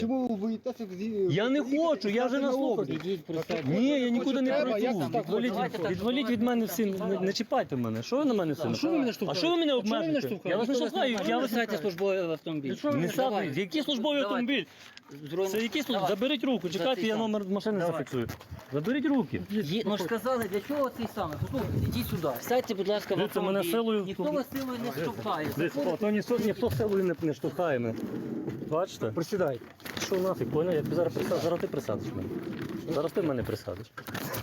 Чому ви боїтеся? Я не хочу, і я вже стати на наслухав. облік? Ідіть, представте. Ні, я нікуди не Треба, як прийду. так Відваліть, Давайте так, відваліть від мене всі, не, не чіпайте мене. Що ви на мене мене А що ви мене А ви мене обмежуєте? Я вас не штовхаю, я вас сайте службовий автомобіль. не. Який службовий автомобіль? Це який службовий? Заберіть руку, чекайте, я номер машини Давай. зафіксую. Заберіть руки. Є- Ми ж сказали, для чого цей саме? Послухайте, ідіть сюди. Сядьте, будь ласка, в Дивіться, мене автомобіль. силою- Ніхто вас силою не штовхає. Десь, о, то ніхто, ніхто силою не, не штовхає мене. Бачите? Присідай. Що нафіг, поняв? Я тобі зараз присаджу. Зараз ти присадиш мене. Зараз ти мене присадиш.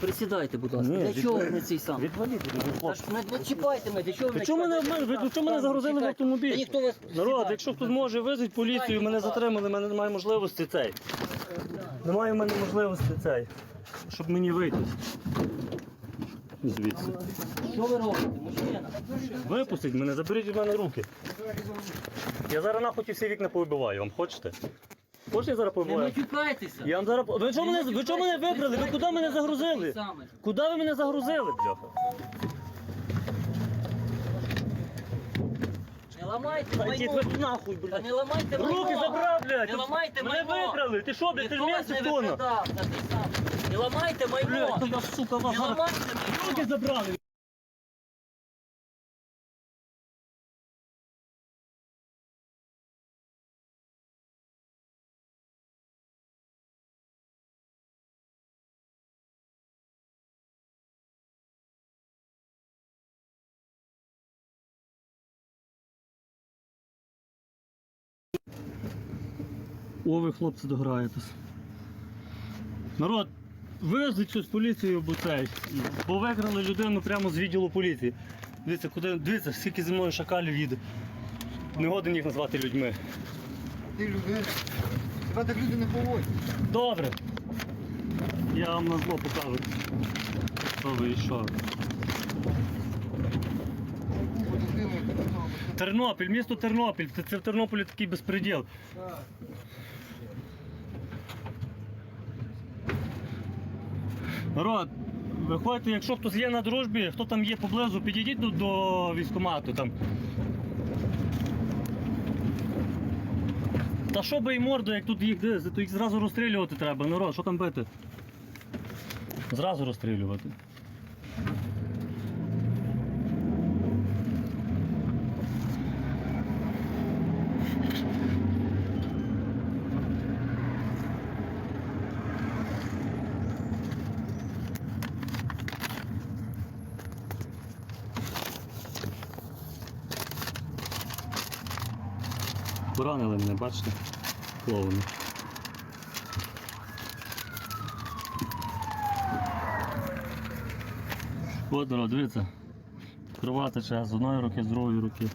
Присідайте, будь ласка. Ні, Для від- чого ви цей сам? Відваліть, Та хлопці. ж не не чіпайте мене, для чого ви Та чому мене обмежуєте? Ви чому мене загрузили в автомобіль? Та ніхто вас... Народ, Сідайте. якщо хтось може визвати поліцію, мене затримали, мене немає можливості цей. Немає в мене можливості цей. Щоб мені вийти. Звідси. Що ви робите, мужчина? Випустіть мене, заберіть від мене руки. Я зараз нахуй ті всі вікна повибиваю. Вам хочете? Хочете я зараз Не матюкайтеся. Я вам зараз. Ви чого мене, ви чого мене вибрали? Ви куди мене загрузили? Саме. Куди ви мене загрузили, бляха? Не ламайте Та майно. йдіть ви нахуй, Та блядь. не ламайте майно. Руки забрав, блядь! Не ламайте Мене майно. Ти що, блядь, ти ж Ніхто вас м'ясо не тона? викрадав, та ти сам. Не ламайте майно. Блядь, то я, сука, вас Не зараз... ламайте майно. Руки забрали! О, ви хлопці дограєтесь. Народ, визвіть щось поліцію, бо цей. Бо викрали людину прямо з відділу поліції. Дивіться, куди, дивіться, скільки зі мною шакалів їде. Не годен їх назвати людьми. Ти людина. Тебе так люди не поводять. Добре. Я вам на зло покажу. Що ви і що. Бо дитину ти не зробиш. Тернопіль, місто Тернопіль. Це, це в Тернополі такий безпреділ. Так. Народ, виходьте, якщо хтось є на дружбі, хто там є поблизу, підійдіть до, до військкомату там. Та що би і морду, як тут їх то їх зразу розстрілювати треба. Народ, що там бити? Зразу розстрілювати. Поранили мене, бачите? Клоуни. От, народ, дивіться. Крова тече з одної руки, з другої руки.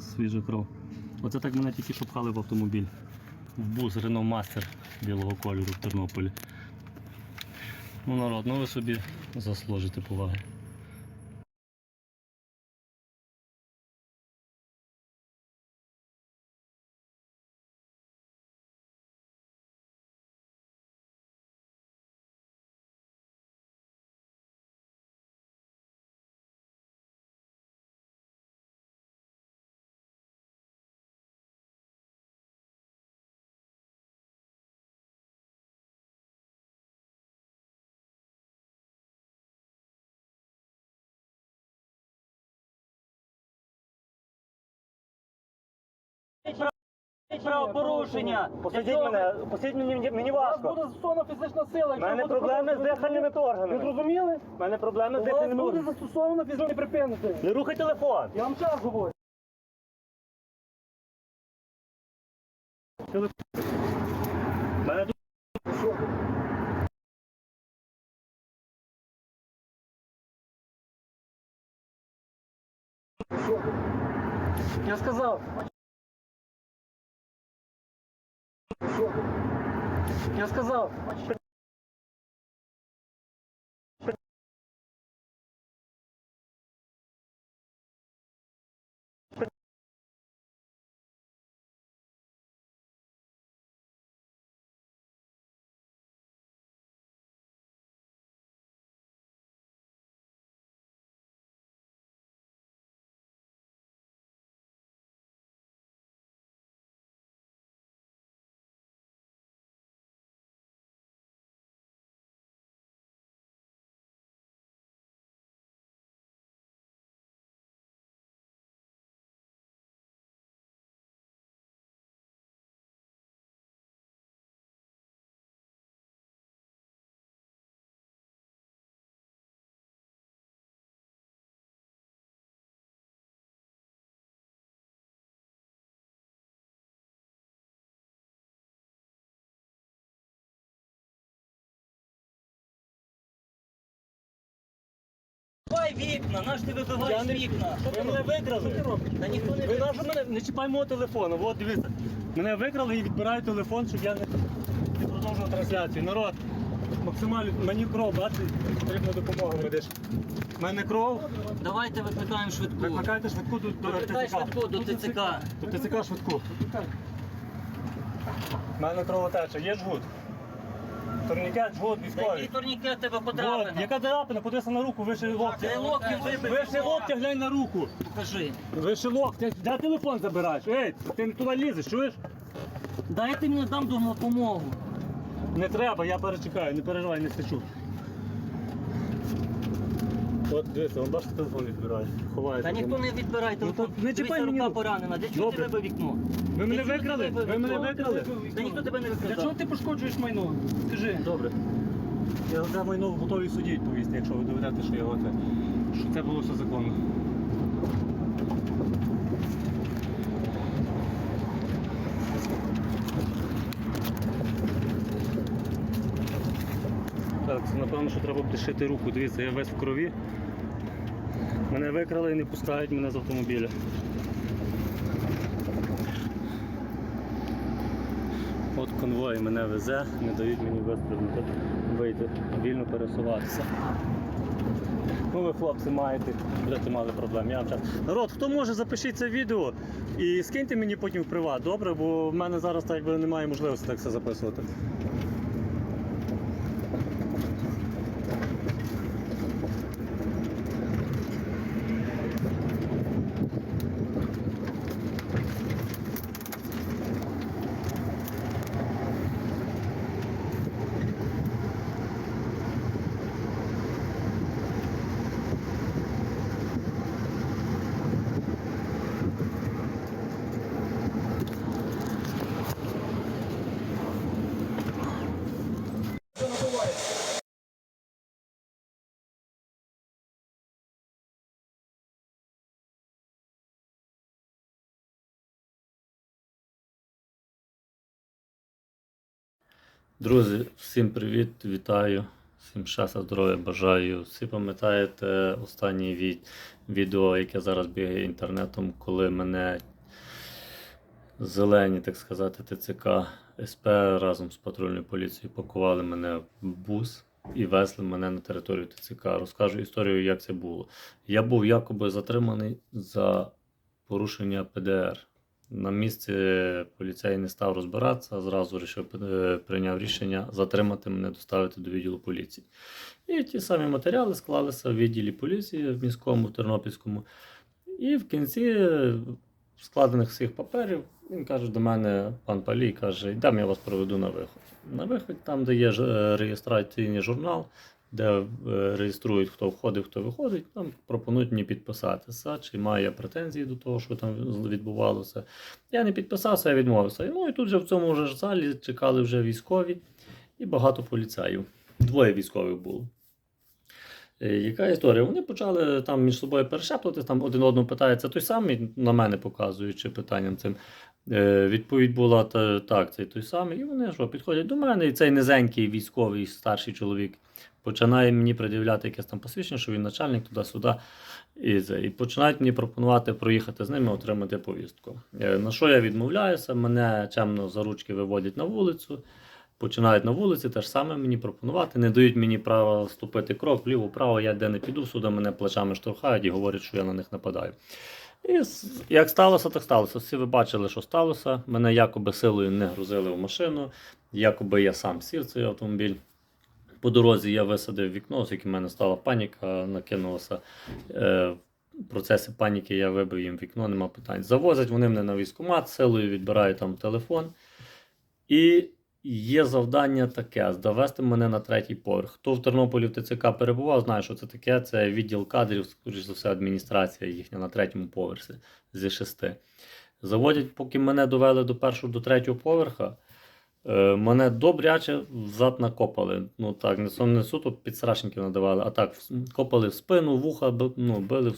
Свіжа кров. Оце так мене тільки що в автомобіль. В бус Renault Master білого кольору в Тернополі. Ну, народ, ну ви собі заслужите поваги. Правопорушення. Посадіть мене, посадіть мені, мені важко. Буде застосована фізична сила. У мене проблеми з дихальними Ви органами. зрозуміли? У мене проблеми з У вас дихальними буде органами. застосована фізична припинити. Не рухай телефон. Я вам час говорю. У Мене Я сказав. Я сказав. Вибивай вікна, наш ти вибиваєш не- вікна. Ви мене викрали? Та ніхто не Ви нащо мене не чіпай мого телефону, от дивіться. Мене викрали і відбирають телефон, щоб я не, не продовжував трансляцію. Народ, максимально мені кров, бачите, потрібна допомога медична. У мене кров, Давайте викликаємо швидку. викликайте швидку до, до Викликай ТЦК. швидку до ТЦК. До ТЦК швидку. У мене кровотеча, є жгут. Турнікет, жгут, військовий. який турнікет тебе потрапив? яка драпина, подивися на руку, вище локтя. Ти локті вибив. Вище локтя, глянь на руку. Покажи. Вище локтя, де телефон забираєш? Ей, ти не туди лізеш, чуєш? Дайте мені дам допомогу. Не треба, я перечекаю, не переживай, не стечу. От дивіться, он бачите, телефон відбирає. Ховає. Та ніхто не відбирає телефон. то не чіпай Дивися, мені рука руку. поранена. Для чого ти Добре. вибив вікно? Ви мене Для чого ти викрали? вибив Ви мене вікно? викрали? Та ніхто тебе не Для чого викрадав. ти пошкоджуєш майно? Скажи. Добре. Я за майно готовий судді відповісти, якщо ви доведете, що я оце, що це було все законно. Так, це напевно, що треба буде шити руку. Дивіться, я весь в крові. Мене викрали і не пускають мене з автомобіля. От конвой мене везе, не дають мені вистрибнути, вийти, вільно пересуватися. Ну ви хлопці маєте, будете мали проблем. Я час. Народ, хто може, запишіть це відео і скиньте мені потім в приват, добре, бо в мене зараз так якби немає можливості так все записувати. Друзі, всім привіт, вітаю, всім щастя, здоров'я бажаю. Всі пам'ятаєте останнє від... відео, яке зараз бігає інтернетом, коли мене зелені, так сказати, ТЦК СП разом з патрульною поліцією пакували мене в бус і везли мене на територію ТЦК. Розкажу історію, як це було. Я був якоби затриманий за порушення ПДР. На місці поліцей не став розбиратися, зразу вирішив, е, прийняв рішення затримати мене, доставити до відділу поліції. І ті самі матеріали склалися в відділі поліції в міському, в Тернопільському. І в кінці складених всіх паперів він каже до мене, пан Палій, каже, йдемо, я вас проведу на виход. На виход, там, де є е, реєстраційний журнал, де е, реєструють, хто входить, хто виходить, там пропонують мені підписатися, чи маю я претензії до того, що там відбувалося. Я не підписався, я відмовився. Ну і тут же в цьому ж залі чекали вже військові і багато поліцаїв. Двоє військових було. Е, Яка історія? Вони почали там між собою перешеплюватися, там один одного питає, це той самий, на мене показуючи питанням цим. Е, відповідь була та, так, це той самий. І вони що, підходять до мене, і цей низенький військовий старший чоловік починає мені пред'являти якесь там посвідчення, що він начальник туди-сюди. І, і починають мені пропонувати проїхати з ними, отримати повістку. Е, На що я відмовляюся, мене чемно за ручки виводять на вулицю. Починають на вулиці те ж саме мені пропонувати, не дають мені права ступити крок вліво, вправо, я де не піду, сюди мене плечами штовхають і говорять, що я на них нападаю. І як сталося, так сталося. Всі ви бачили, що сталося. Мене якоби силою не грузили в машину, якоби я сам сів цей автомобіль. По дорозі я висадив вікно, оскільки в мене стала паніка, накинулася. Е, в процесі паніки я вибив їм вікно, нема питань. Завозять вони мене на військкомат, силою відбирають там телефон. І є завдання таке: довести мене на третій поверх. Хто в Тернополі в ТЦК перебував, знає, що це таке. Це відділ кадрів, скоріш за все, адміністрація їхня на третьому поверсі зі шести. Заводять, поки мене довели до першого, до третього поверха. Е, мене добряче взад накопали. Ну так, не, не суто підстрашників надавали, а так копали в спину, вуха, ну, били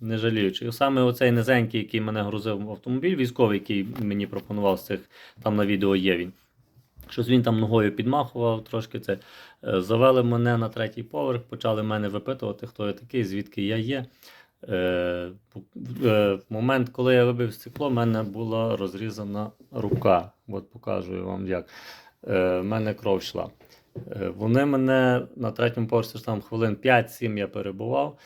не жаліючи. І Саме оцей низенький, який мене грузив в автомобіль, військовий, який мені пропонував з цих, там на відео є він. Щось він там ногою підмахував, трошки це. Е, Завели мене на третій поверх, почали мене випитувати, хто я такий, звідки я є. Е, в- е, момент, коли я вибив стекло, в мене була розрізана рука. От покажу вам як. Е, В мене кров йшла. Е, Вони мене на третьому поверсі там хвилин 5-7 я перебував.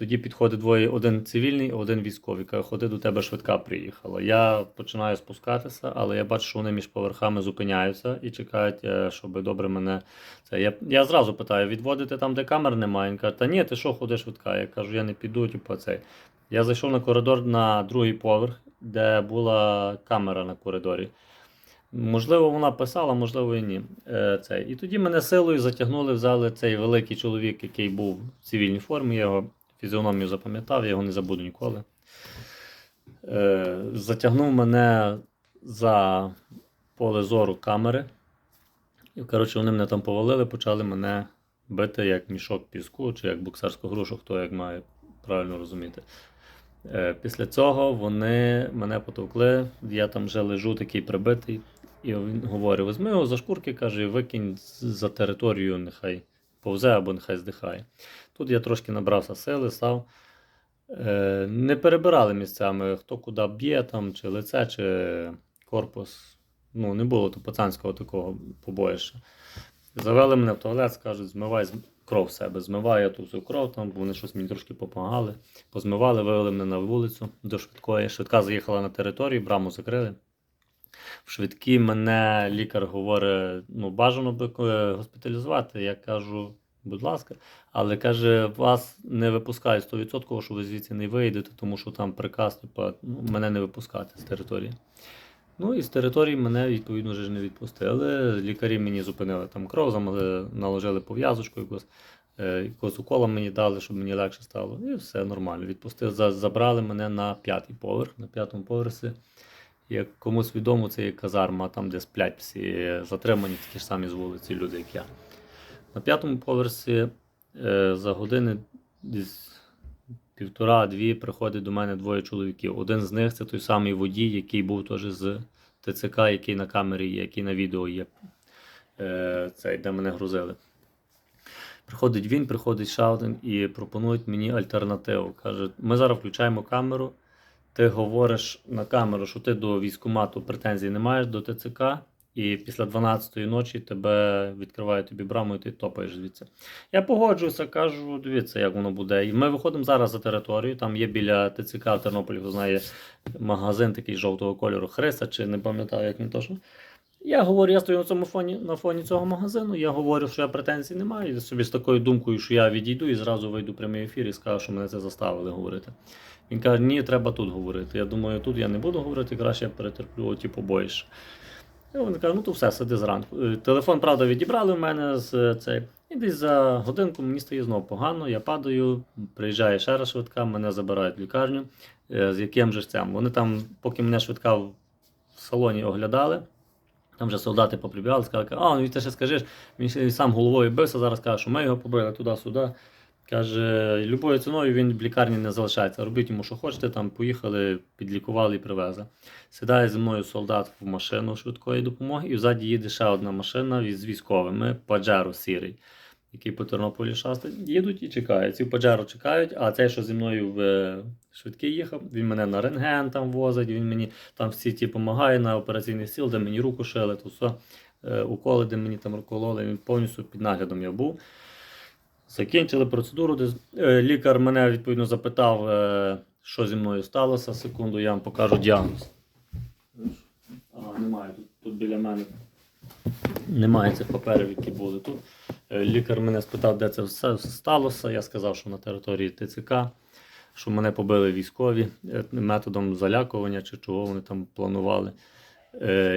Тоді підходить двоє: один цивільний, один військовий. Каже, ходи до тебе швидка приїхала. Я починаю спускатися, але я бачу, що вони між поверхами зупиняються і чекають, е, щоб добре мене. Це я, я зразу питаю: відводити там, де камер немає. Він каже, та ні, ти що ходиш швидка? Я кажу, я не піду, типу, цей. Я зайшов на коридор на другий поверх, де була камера на коридорі. Можливо, вона писала, можливо, і ні. Е, це. І тоді мене силою затягнули в зали цей великий чоловік, який був в цивільній формі. Його фізіономію запам'ятав, я його не забуду ніколи. Е, затягнув мене за поле зору камери. І, коротше, вони мене там повалили, почали мене бити як мішок піску чи як боксерську грушу, хто як має правильно розуміти. Е, Після цього вони мене потовкли, я там вже лежу такий прибитий, і він говорить: візьми його за шкурки, каже, викинь за територію, нехай повзе або нехай здихає. Тут я трошки набрався сили, став. Е, Не перебирали місцями, хто куди б'є, там, чи лице, чи корпус. Ну, не було то пацанського такого побоїща. Завели мене в туалет, скажуть, змивай кров з себе. Змиваю я ту всю кров, там бо вони щось мені трошки допомагали. Позмивали, вивели мене на вулицю до швидкої. Швидка заїхала на територію, браму закрили. В швидкій мене лікар говорить: ну, бажано би е, госпіталізувати. Я кажу, будь ласка, але каже, вас не випускають 100%, що ви звідси не вийдете, тому що там приказ, типу, мене не випускати з території. Ну і з території мене, відповідно, вже не відпустили. Лікарі мені зупинили там кров, замали- наложили пов'язочку якусь, е, якогось укола мені дали, щоб мені легше стало. І все нормально. Відпустили, забрали мене на п'ятий поверх. На п'ятому поверсі. Як комусь відомо, це є казарма, там, де сплять всі затримані такі ж самі з вулиці люди, як я. На п'ятому поверсі е, за години десь півтора-дві приходить до мене двоє чоловіків. Один з них це той самий водій, який був теж з ТЦК, який на камері є, який на відео є. Е, цей, де мене грузили. Приходить він, приходить ще і пропонують мені альтернативу. Каже, ми зараз включаємо камеру. Ти говориш на камеру, що ти до військкомату претензій не маєш до ТЦК, і після 12-ї ночі тебе відкривають тобі браму, і ти топаєш звідси. Я погоджуюся, кажу, дивіться, як воно буде. І ми виходимо зараз за територію. Там є біля ТЦК в Тернополі, хто знає магазин такий жовтого кольору Христа, чи не пам'ятаю, як він точно. Я говорю, я стою на цьому фоні на фоні цього магазину. Я говорю, що я претензій не маю. Собі з такою думкою, що я відійду і зразу вийду прямий ефір і скажу, що мене це заставили говорити. Він каже, ні, треба тут говорити. Я думаю, тут я не буду говорити, краще я перетерплю ті побоїще. І він каже, ну то все, сиди зранку. Е, Телефон, правда, відібрали в мене з е, цей. І десь за годинку мені стає знову погано, я падаю, приїжджає ще раз швидка, мене забирають в лікарню. Е, З яким же цим? Вони там, поки мене швидка в салоні оглядали, там вже солдати поприбігали, сказали, а, ну ти ще скажеш, він сам головою бився, зараз каже, що ми його побили туди-сюди. Каже, любою ціною він в лікарні не залишається. Робіть йому, що хочете, там поїхали, підлікували і привезли. Сідає зі мною солдат в машину швидкої допомоги, і взаді їде ще одна машина з військовими, Паджеро сірий, який по Тернополі шастає. Їдуть і чекають. Ці Паджеро чекають, а цей, що зі мною в е, швидкий їхав, він мене на рентген там возить, він мені там всі ті допомагає на операційний стіл, де мені руку шили, то все. Е, Уколи, де мені там кололи, він повністю під наглядом я був. Закінчили процедуру. Е, Лікар мене відповідно запитав, е, що зі мною сталося. Секунду, я вам покажу діагноз. Ага, немає тут, тут біля мене. Немає цих паперів, які були тут. Е, Лікар мене спитав, де це все сталося. Я сказав, що на території ТЦК, що мене побили військові методом залякування чи чого вони там планували.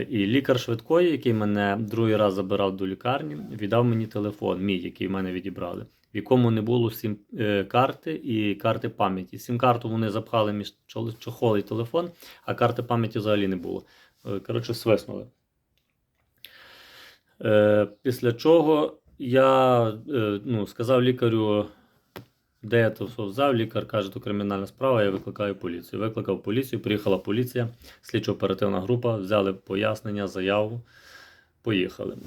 І лікар швидкої, який мене другий раз забирав до лікарні, віддав мені телефон, мій, який в мене відібрали, в якому не було сім е, карти і карти пам'яті. Сім-карту вони запхали між чохол і телефон, а карти пам'яті взагалі не було. Е, Коротше, свиснули. Е, Після чого я ну, сказав лікарю, де я то взяв. Лікар каже, то кримінальна справа, я викликаю поліцію. Викликав поліцію, приїхала поліція, слідчо-оперативна група, взяли пояснення, заяву. Поїхали.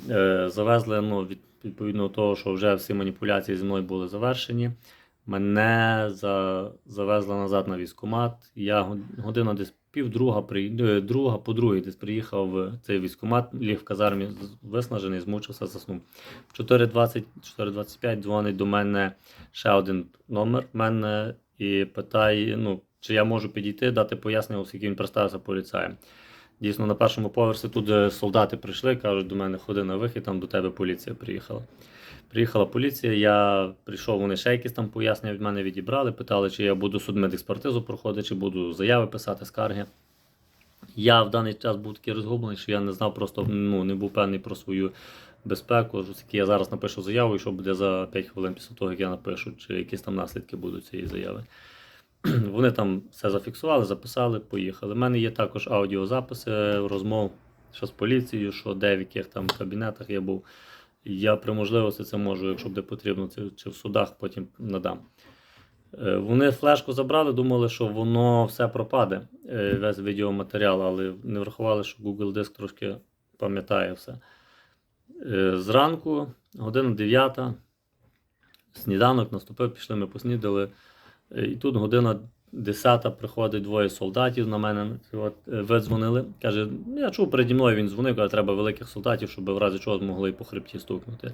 Завезли, ну, від, відповідно до того, що вже всі маніпуляції зі мною були завершені. Мене за, завезли назад на військкомат. Я година десь півдруга, е, друга, по другій десь приїхав в цей військкомат, ліг в казармі виснажений, змучився, заснув. В 4.20, 4.25 дзвонить до мене ще один номер мене і питає, ну, чи я можу підійти, дати пояснення, оскільки він представився поліцаєм. Дійсно, на першому поверсі тут солдати прийшли, кажуть до мене, ходи на вихід, там до тебе поліція приїхала. Приїхала поліція, я прийшов, вони ще якісь там пояснення від мене відібрали, питали, чи я буду судмедекспертизу проходити, чи буду заяви писати, скарги. Я в даний час був такий розгублений, що я не знав, просто ну, не був певний про свою безпеку. Оскільки я зараз напишу заяву, і що буде за 5 хвилин після того, як я напишу, чи якісь там наслідки будуть цієї заяви. Вони там все зафіксували, записали, поїхали. У мене є також аудіозаписи розмов, що з поліцією, що де в яких там кабінетах я був. Я при можливості це можу, якщо буде потрібно, чи в судах потім надам. Е, Вони флешку забрали, думали, що воно все пропаде, е, весь відеоматеріал, але не врахували, що Google Диск трошки пам'ятає все. Е, Зранку, година 9, сніданок наступив, пішли, ми поснідали. Е, І тут година 10 приходить двоє солдатів на мене. От, е, видзвонили. Каже, «Ну, я чув переді мною, він дзвонив, каже, треба великих солдатів, щоб в разі чого змогли по хребті стукнути.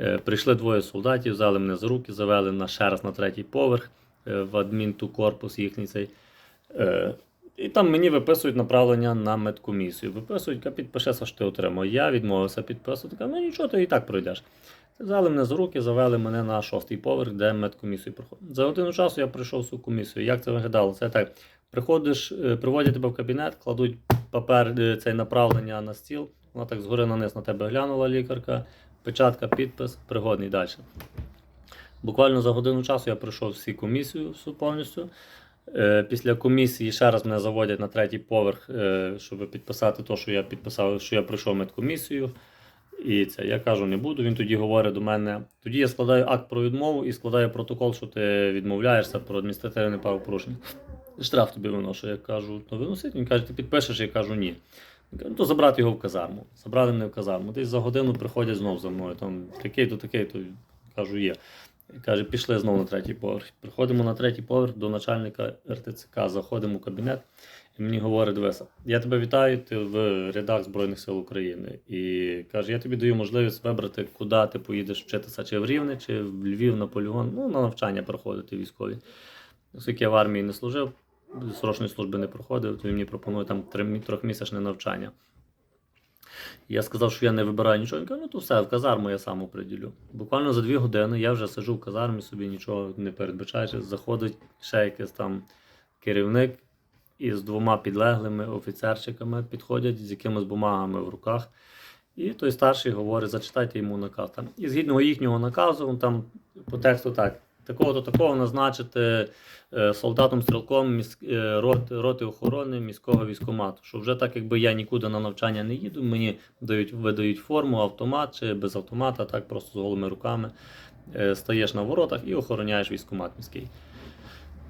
Е, Прийшли двоє солдатів, взяли мене за руки, завели на ще раз на третій поверх в адмінту корпус їхній цей. І там мені виписують направлення на медкомісію. Виписують, підпишеться, що ти отримав. Я відмовився підписувати. Кажу, ну нічого, ти і так пройдеш. Взяли мене за руки, завели мене на шостий поверх, де медкомісію проходить. За годину часу я прийшов в цю комісію. Як це виглядало? Це так. Приходиш, е, приводять тебе в кабінет, кладуть папер е, цей направлення на стіл. Вона так згори на низ на тебе глянула лікарка, печатка, підпис, пригодний далі. Буквально за годину часу я пройшов всі комісію всю повністю. Е, Після комісії ще раз мене заводять на третій поверх, щоб підписати те, що я підписав, що я пройшов медкомісію. І це я кажу, не буду. Він тоді говорить до мене. Тоді я складаю акт про відмову і складаю протокол, що ти відмовляєшся про адміністративне правопорушення. Штраф тобі виношу. Я кажу, ну виносить. Він каже, ти підпишеш, я кажу, ні. Він каже, ну то забрати його в казарму. Забрали мене в казарму. Десь за годину приходять знов за мною. Там такий-то, такий-то. Кажу, є. Каже, пішли знову на третій поверх. Приходимо на третій поверх до начальника РТЦК, заходимо в кабінет, і мені говорить, дивися, я тебе вітаю, ти в рядах Збройних сил України. І каже, я тобі даю можливість вибрати, куди ти поїдеш вчитися, чи в Рівне, чи в Львів на полігон, ну, на навчання проходити військові. Оскільки я в армії не служив, срочної служби не проходив, то він мені пропонує там трьохмісячне навчання. Я сказав, що я не вибираю нічого. Він каже, ну то все, в казарму я сам оприділю. Буквально за дві години я вже сиджу в казармі, собі нічого не передбачаючи. Заходить ще якийсь там керівник із двома підлеглими офіцерчиками, підходять з якимись бумагами в руках. І той старший говорить, зачитайте йому наказ. Там. І згідно їхнього наказу, там по тексту так. Такого-то такого назначити е, солдатом-стрілком міс... е, рот, роти охорони міського військомату. Що вже так, якби я нікуди на навчання не їду, мені дають, видають форму, автомат чи без автомата, так просто з голими руками. Е, стаєш на воротах і охороняєш військомат міський.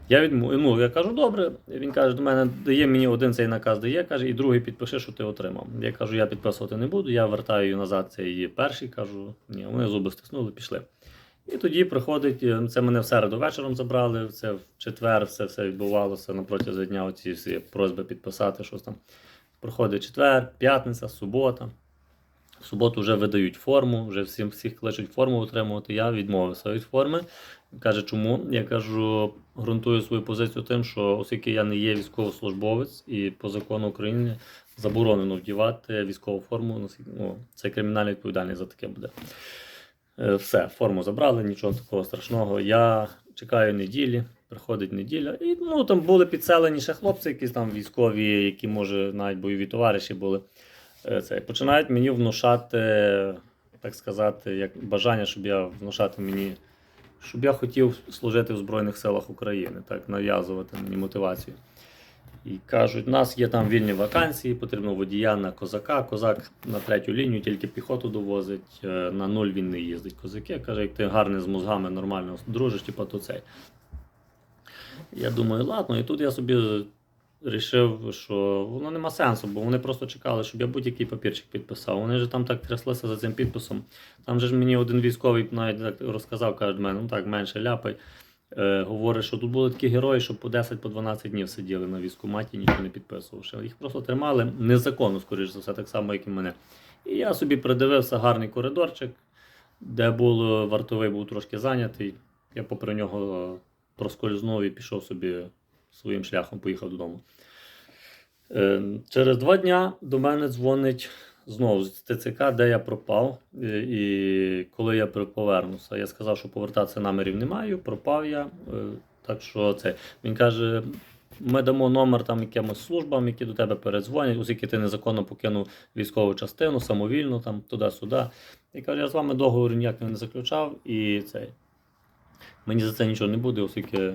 Я відмов... ну, я кажу, добре. Він каже, до мене дає мені один цей наказ дає, каже, і другий підпиши, що ти отримав. Я кажу, я підписувати не буду, я вертаю її назад цей перший, кажу, ні, вони зуби стиснули, пішли. І тоді приходить, е, це мене в середу вечором забрали, це в четвер все, все відбувалося протязі дня, оці всі просьби підписати, щось там. Проходить четвер, п'ятниця, субота. В суботу вже видають форму, вже всім всіх кличуть форму отримувати. Я відмовився від форми. Каже, чому? Я кажу, ґрунтую свою позицію тим, що оскільки я не є військовослужбовець і по закону України заборонено вдівати військову форму, ну, це кримінальна відповідальність за таке буде. Е, Все, форму забрали, нічого такого страшного. Я чекаю неділі, приходить неділя. І ну, там були підселені ще хлопці, якісь там військові, які, може, навіть бойові товариші були. Е, Це, починають мені внушати, так сказати, як бажання, щоб я внушати мені, щоб я хотів служити в Збройних силах України, так, нав'язувати мені мотивацію. І кажуть, у нас є там вільні вакансії, потрібно водія на козака. Козак на третю лінію тільки піхоту довозить, е, на нуль він не їздить. Козаки каже, як ти гарний з мозгами нормально дружиш, типа то цей. Я думаю, ладно, і тут я собі вирішив, що воно нема сенсу, бо вони просто чекали, щоб я будь-який папірчик підписав. Вони ж там так тряслися за цим підписом. Там же ж мені один військовий навіть так розказав, каже мене, ну так, менше ляпай. Е, говорить, що тут були такі герої, що по 10-12 днів сиділи на військкоматі, нічого не підписувавши. Їх просто тримали незаконно, скоріш за все, так само, як і мене. І я собі придивився гарний коридорчик, де було вартовий був трошки зайнятий. Я попри нього проскользнув і пішов собі своїм шляхом, поїхав додому. Е, Через два дня до мене дзвонить знову з ТЦК, де я пропав. Е, І коли я повернувся, я сказав, що повертатися намірів не маю, пропав я. Е, Так що це. Він каже: ми дамо номер там якимось службам, які до тебе передзвонять, оскільки ти незаконно покинув військову частину, самовільно, там туди-сюди. І каже, я з вами договору ніякого не заключав, і цей. Мені за це нічого не буде, оскільки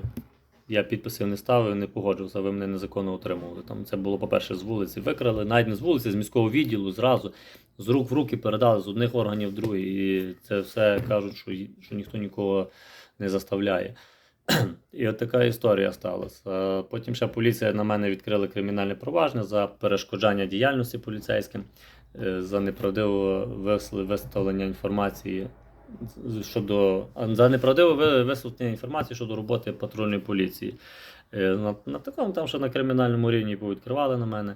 я підписів не ставив, не погоджувався, ви мене незаконно отримували. Там це було, по-перше, з вулиці викрали, навіть не з вулиці, з міського відділу зразу, з рук в руки передали з одних органів в другі. І це все кажуть, що, що ніхто нікого не заставляє. І от така історія сталася. Потім ще поліція на мене відкрила кримінальне провадження за перешкоджання діяльності поліцейським, е, за неправдиве вис- виставлення інформації щодо за неправдиве ви- висвітлення інформації щодо роботи патрульної поліції. Е, На, на такому там, що на кримінальному рівні повідкривали на мене.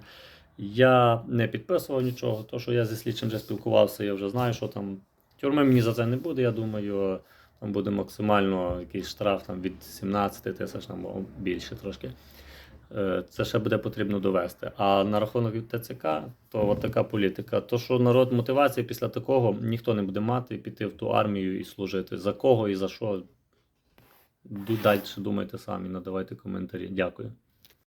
Я не підписував нічого, то що я зі слідчим вже спілкувався, я вже знаю, що там тюрми мені за це не буде. Я думаю, там буде максимально якийсь штраф там, від 17 тисяч або більше трошки. Е, Це ще буде потрібно довести. А на рахунок ТЦК, то от така політика. То, що народ мотивації після такого ніхто не буде мати піти в ту армію і служити. За кого і за що? Далі думайте самі, надавайте коментарі. Дякую.